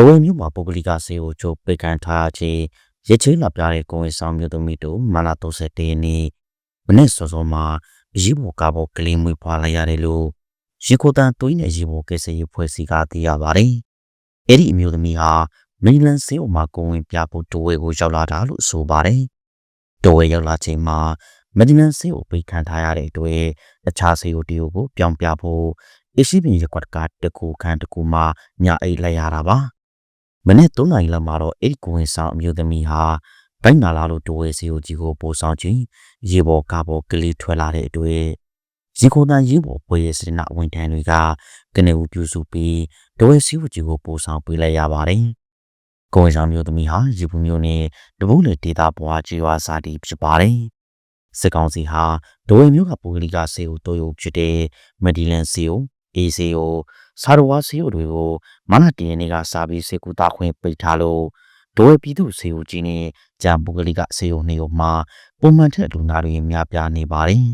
တဝဲမြို့မှာပုဂ္ဂလိကဆေးကိုချုပ်ပိတ်ခံထားခြင်းရချင်းလာပြတဲ့ကိုဝင်ဆောင်မျိုးသမီးတို့မလာ31ရက်နေ့မနေ့စောစောမှာရီဘောကဘောကလေးမွေးဖွာလိုက်ရတယ်လို့ရီကိုတန်သွေးနဲ့ရီဘောကိစ္စရေးဖွဲ့စည်းကသိရပါတယ်။အဲ့ဒီအမျိုးသမီးဟာမီလန်ဆေးအုံမှာကိုဝင်ပြဖို့တဝဲကိုရောက်လာတာလို့ဆိုပါတယ်။တဝဲရောက်လာချိန်မှာမဒီလန်ဆေးကိုပိတ်ခံထားရတဲ့အတွက်တခြားဆေးကိုတီယိုကိုပြောင်းပြဖို့အရှိပင်ရက်ကွက်ကတကူခန်းတကူမှညအိတ်လိုက်ရတာပါ။ မနေ့3နာရီလောက်မှာတော့အဲ့ကိုဝင်ဆောင်အမျိုးသမီးဟာဘိုက်နာလာလို့တဝဲဆေးကိုကြီးကိုပို့ဆောင်ခြင်းရေပေါ်ကပေါ်ကလေးထွက်လာတဲ့အတွက်ရင်ခုန်တန်ရေးပေါ်ပွဲရဲ့စနဝန်ထမ်းတွေကကနေဦးပြုစုပြီးတဝဲဆေးကိုကြီးကိုပို့ဆောင်ပေးလိုက်ရပါတယ်။ကိုဝင်ဆောင်မျိုးသမီးဟာရေပူမျိုးနဲ့တပုတ်လေဒေတာဘွားကြီးဝါစာတီဖြစ်ပါတယ်။စစ်ကောင်စီဟာဒဝဲမျိုးကပူဂလီကဆေးကိုတိုးရုပ်ဖြစ်တဲ့မက်ဒီလန်ဆေးကို အေးဆေးကိုစာရဝါဆေးတွေကိုမနတင်းနေကစာပြီးစေကူတာခွင့်ပိတ်ထားလို့ဒဝဲပြည်သူဆေးကိုကြီးနဲ့ဂျမ်ပူဂလီကဆေးကိုနေကိုမှပုံမှန်ထက်လူနာတွေများပြားနေပါတယ်